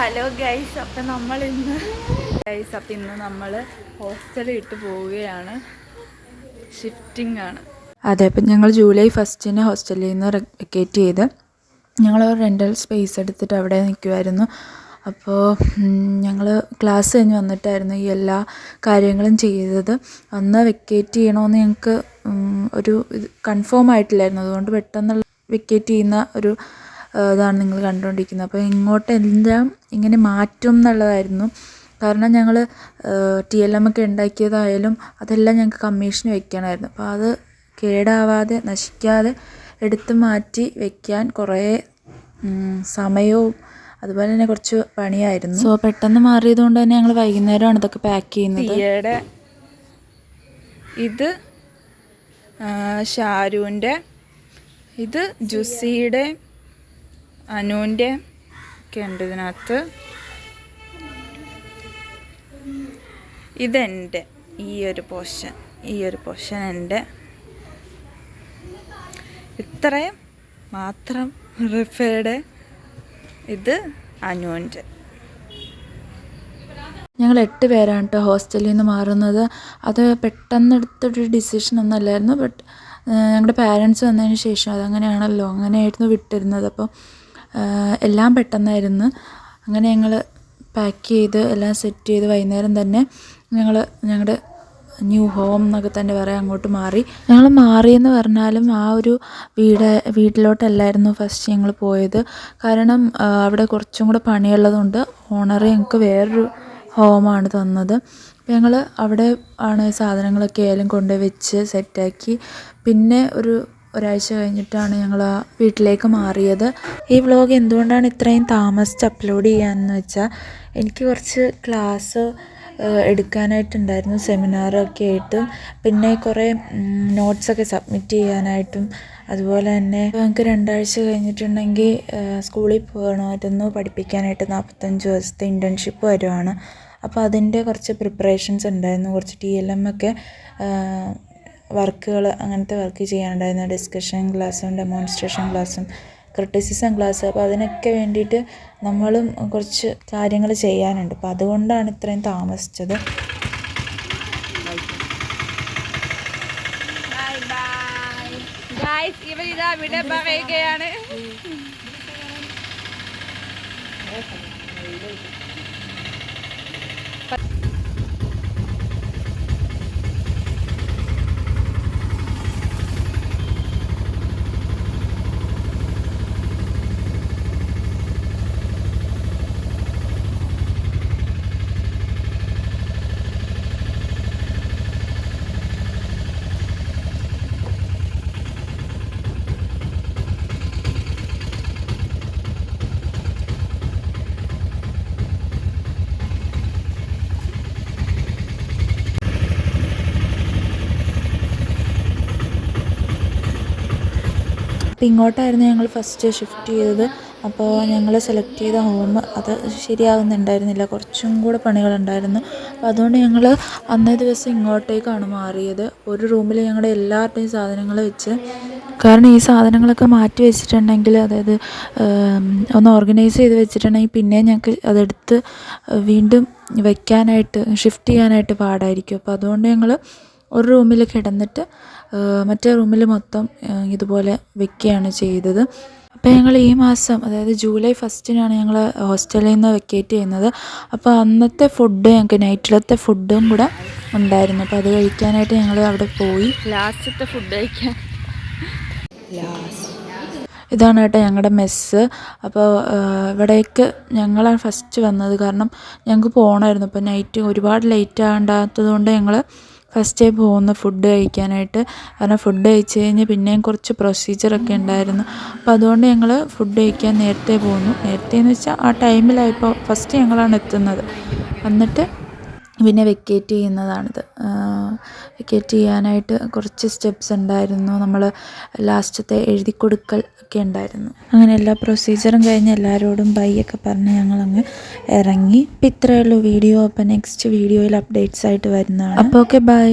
Hello guys അപ്പം നമ്മൾ ഇന്ന് ഗൈസ് അപ്പം ഇന്ന് നമ്മൾ ഹോസ്റ്റലിൽ ഇട്ട് പോവുകയാണ്. ഷിഫ്റ്റിംഗ് ആണ്. അതെ അപ്പം ഞങ്ങൾ ജൂലൈ ഫസ്റ്റിന് ഹോസ്റ്റലിൽ നിന്ന് വെക്കേറ്റ് ചെയ്ത് ഞങ്ങൾ റെന്റൽ സ്പേസ് എടുത്തിട്ട് അവിടെ നിൽക്കുമായിരുന്നു അപ്പോൾ ഞങ്ങൾ ക്ലാസ് കഴിഞ്ഞ് വന്നിട്ടായിരുന്നു ഈ എല്ലാ കാര്യങ്ങളും ചെയ്തത്. അന്ന് വെക്കേറ്റ് ചെയ്യണമെന്ന് ഞങ്ങൾക്ക് ഒരു കൺഫേം ആയിട്ടില്ലായിരുന്നു. അതുകൊണ്ട് പെട്ടെന്നുള്ള വെക്കേറ്റ് ചെയ്യുന്ന ഒരു ഇതാണ് നിങ്ങൾ കണ്ടുകൊണ്ടിരിക്കുന്നത്. അപ്പോൾ ഇങ്ങോട്ട് എല്ലാം ഇങ്ങനെ മാറ്റും എന്നുള്ളതായിരുന്നു. കാരണം ഞങ്ങൾ ടി എൽ എം ഒക്കെ ഉണ്ടാക്കിയതായാലും അതെല്ലാം ഞങ്ങൾക്ക് കമ്മീഷന് വെക്കണമായിരുന്നു അപ്പോൾ അത് കേടാവാതെ നശിക്കാതെ എടുത്തു മാറ്റി വെക്കാൻ കുറേ സമയവും അതുപോലെ തന്നെ കുറച്ച് പണിയായിരുന്നു. സോ പെട്ടെന്ന് മാറിയത് കൊണ്ട് തന്നെ ഞങ്ങൾ വൈകുന്നേരമാണ് ഇതൊക്കെ പാക്ക് ചെയ്യുന്നത്. ഇത് ഷാരുവിന്റെ ഇത് ജുസിയുടെ അനുവിന്റെ ഒക്കെ ഉണ്ട് ഇതിനകത്ത്. ഇതെന്റെ ഈ ഒരു പോർഷൻ ഈ ഒരു പോർഷൻ എന്റെ. ഇത്രയും മാത്രം റിഫയുടെ ഇത് അനുവിന്റെ. ഞങ്ങൾ എട്ട് പേരാണ് കേട്ടോ ഹോസ്റ്റലിൽ നിന്ന് മാറുന്നത്. അത് പെട്ടെന്ന് എടുത്തൊരു ഡിസിഷൻ ഒന്നും അല്ലായിരുന്നു ബട്ട് ഞങ്ങളുടെ പാരൻസ് വന്നതിന് ശേഷം അതങ്ങനെയാണല്ലോ അങ്ങനെയായിരുന്നു വിട്ടിരുന്നത്. അപ്പോൾ എല്ലാം പെട്ടെന്നായിരുന്നു. അങ്ങനെ ഞങ്ങൾ പാക്ക് ചെയ്ത് എല്ലാം സെറ്റ് ചെയ്ത് വൈകുന്നേരം തന്നെ ഞങ്ങൾ ഞങ്ങളുടെ ന്യൂ ഹോം എന്നൊക്കെ തന്നെ പറയാം അങ്ങോട്ട് മാറി. ഞങ്ങൾ മാറിയെന്ന് പറഞ്ഞാലും ആ ഒരു വീട് വീട്ടിലോട്ടല്ലായിരുന്നു ഫസ്റ്റ് ഞങ്ങൾ പോയത്. കാരണം അവിടെ കുറച്ചും കൂടെ പണിയുള്ളതുകൊണ്ട് ഓണർ ഞങ്ങൾക്ക് വേറൊരു ഹോമാണ് തന്നത്. അപ്പോൾ ഞങ്ങൾ അവിടെ ആണ് സാധനങ്ങളൊക്കെ ആയാലും കൊണ്ടുപോയി വെച്ച് സെറ്റാക്കി പിന്നെ ഒരു ഒരാഴ്ച കഴിഞ്ഞിട്ടാണ് ഞങ്ങൾ വീട്ടിലേക്ക് മാറിയത്. ഈ വ്ലോഗ് എന്തുകൊണ്ടാണ് ഇത്രയും താമസിച്ച് അപ്ലോഡ് ചെയ്യാമെന്ന് വെച്ചാൽ എനിക്ക് കുറച്ച് ക്ലാസ് എടുക്കാനായിട്ടുണ്ടായിരുന്നു സെമിനാറൊക്കെ ആയിട്ടും. പിന്നെ കുറേ നോട്ട്സൊക്കെ സബ്മിറ്റ് ചെയ്യാനായിട്ടും അതുപോലെ തന്നെ ഞങ്ങൾക്ക് രണ്ടാഴ്ച കഴിഞ്ഞിട്ടുണ്ടെങ്കിൽ സ്കൂളിൽ പോകണമായിരുന്നു പഠിപ്പിക്കാനായിട്ട് നാൽപ്പത്തഞ്ച് ദിവസത്തെ ഇന്റേൺഷിപ്പ് വരുവാണ്. അപ്പോൾ അതിന്റെ കുറച്ച് പ്രിപ്പറേഷൻസ് ഉണ്ടായിരുന്നു കുറച്ച് ടി എൽ എം ഒക്കെ വർക്കുകൾ അങ്ങനത്തെ വർക്ക് ചെയ്യാനുണ്ടായിരുന്നു. ഡിസ്കഷൻ ക്ലാസ്സും ഡെമോൺസ്ട്രേഷൻ ക്ലാസ്സും ക്രിട്ടിസിസം ക്ലാസ് അപ്പോൾ അതിനൊക്കെ വേണ്ടിയിട്ട് നമ്മളും കുറച്ച് കാര്യങ്ങൾ ചെയ്യാനുണ്ട്. അപ്പോൾ അതുകൊണ്ടാണ് ഇത്രയും താമസിച്ചത്. പറയുകയാണ്. അപ്പോൾ ഇങ്ങോട്ടായിരുന്നു ഞങ്ങൾ ഫസ്റ്റ് ഷിഫ്റ്റ് ചെയ്തത്. അപ്പോൾ ഞങ്ങൾ സെലക്ട് ചെയ്ത ഹോം അത് ശരിയാകുന്നുണ്ടായിരുന്നില്ല കുറച്ചും കൂടെ പണികളുണ്ടായിരുന്നു. അപ്പോൾ അതുകൊണ്ട് ഞങ്ങൾ അന്നേ ദിവസം ഇങ്ങോട്ടേക്കാണ് മാറിയത്. ഒരു റൂമിൽ ഞങ്ങളുടെ എല്ലാവരുടെയും സാധനങ്ങൾ വെച്ച്. കാരണം ഈ സാധനങ്ങളൊക്കെ മാറ്റി വെച്ചിട്ടുണ്ടെങ്കിൽ അതായത് ഒന്ന് ഓർഗനൈസ് ചെയ്ത് വെച്ചിട്ടുണ്ടെങ്കിൽ പിന്നെ ഞങ്ങൾക്ക് അതെടുത്ത് വീണ്ടും വയ്ക്കാനായിട്ട് ഷിഫ്റ്റ് ചെയ്യാനായിട്ട് പാടായിരിക്കും. അപ്പോൾ അതുകൊണ്ട് ഞങ്ങൾ ഒരു റൂമിൽ കിടന്നിട്ട് മറ്റേ റൂമിൽ മൊത്തം ഇതുപോലെ വെക്കുകയാണ് ചെയ്തത്. അപ്പോൾ ഞങ്ങൾ ഈ മാസം അതായത് ജൂലൈ ഫസ്റ്റിനാണ് ഞങ്ങൾ ഹോസ്റ്റലിൽ നിന്ന് വെക്കേറ്റ് ചെയ്യുന്നത്. അപ്പോൾ അന്നത്തെ ഫുഡ് ഞങ്ങൾക്ക് നൈറ്റിലത്തെ ഫുഡും കൂടെ ഉണ്ടായിരുന്നു. അപ്പോൾ അത് കഴിക്കാനായിട്ട് ഞങ്ങൾ അവിടെ പോയി. ലാസ്റ്റത്തെ ഫുഡ് കഴിക്കാൻ. ഇതാണ് കേട്ടോ ഞങ്ങളുടെ മെസ്സ് അപ്പോൾ ഇവിടേക്ക് ഞങ്ങളാണ് ഫസ്റ്റ് വന്നത്. കാരണം ഞങ്ങൾക്ക് പോകണമായിരുന്നു അപ്പോൾ നൈറ്റ് ഒരുപാട് ലേറ്റ് ആണ്ടാത്തത് കൊണ്ട് ഞങ്ങൾ ഫസ്റ്റേ പോകുന്ന ഫുഡ് കഴിക്കാനായിട്ട്. കാരണം ഫുഡ് കഴിച്ച് കഴിഞ്ഞ് പിന്നെയും കുറച്ച് പ്രൊസീജിയറൊക്കെ ഉണ്ടായിരുന്നു. അപ്പോൾ അതുകൊണ്ട് ഞങ്ങൾ ഫുഡ് കഴിക്കാൻ നേരത്തെ പോകുന്നു നേരത്തെ എന്ന് വെച്ചാൽ ആ ടൈമിലായപ്പോൾ ഫസ്റ്റ് ഞങ്ങളാണ് എത്തുന്നത്. എന്നിട്ട് പിന്നെ വെക്കേറ്റ് ചെയ്യുന്നതാണിത്. വെക്കേറ്റ് ചെയ്യാനായിട്ട് കുറച്ച് സ്റ്റെപ്സ് ഉണ്ടായിരുന്നു. നമ്മൾ ലാസ്റ്റത്തെ എഴുതി കൊടുക്കൽ ഒക്കെ ഉണ്ടായിരുന്നു. അങ്ങനെ എല്ലാ പ്രൊസീജിയറും കഴിഞ്ഞ് എല്ലാവരോടും ബൈ ഒക്കെ പറഞ്ഞ് ഞങ്ങളങ്ങ് ഇറങ്ങി. ഇപ്പം ഇത്രയേ ഉള്ളൂ. വീഡിയോ അപ്പോൾ നെക്സ്റ്റ് വീഡിയോയിൽ അപ്ഡേറ്റ്സ് ആയിട്ട് വരുന്നതാണ്. അപ്പോൾ ഓക്കെ ബൈ